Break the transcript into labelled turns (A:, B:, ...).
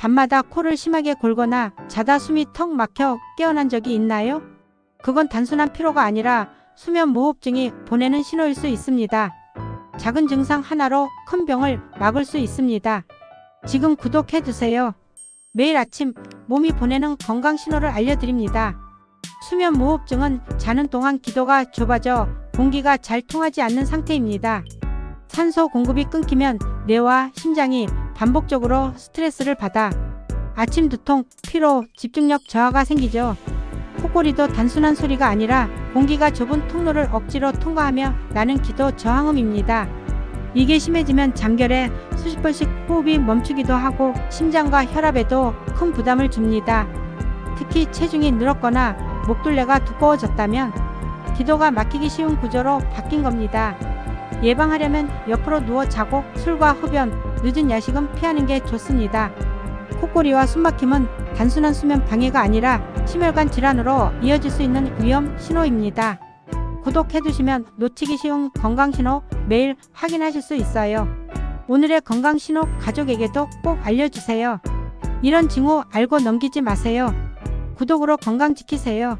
A: 밤마다 코를 심하게 골거나 자다 숨이 턱 막혀 깨어난 적이 있나요? 그건 단순한 피로가 아니라 수면 무호흡증이 보내는 신호일 수 있습니다. 작은 증상 하나로 큰 병을 막을 수 있습니다. 지금 구독해 주세요. 매일 아침 몸이 보내는 건강 신호를 알려드립니다. 수면 무호흡증은 자는 동안 기도가 좁아져 공기가 잘 통하지 않는 상태입니다. 산소 공급이 끊기면 뇌와 심장이 반복적으로 스트레스를 받아 아침 두통, 피로, 집중력 저하가 생기죠. 코골이도 단순한 소리가 아니라 공기가 좁은 통로를 억지로 통과하며 나는 기도 저항음입니다. 이게 심해지면 잠결에 수십 번씩 호흡이 멈추기도 하고 심장과 혈압에도 큰 부담을 줍니다. 특히 체중이 늘었거나 목둘레가 두꺼워졌다면 기도가 막히기 쉬운 구조로 바뀐 겁니다. 예방하려면 옆으로 누워 자고 술과 흡연, 늦은 야식은 피하는 게 좋습니다. 코골이와 숨막힘은 단순한 수면 방해가 아니라 심혈관 질환으로 이어질 수 있는 위험 신호입니다. 구독해두시면 놓치기 쉬운 건강 신호 매일 확인하실 수 있어요. 오늘의 건강 신호 가족에게도 꼭 알려주세요. 이런 징후 알고 넘기지 마세요. 구독으로 건강 지키세요.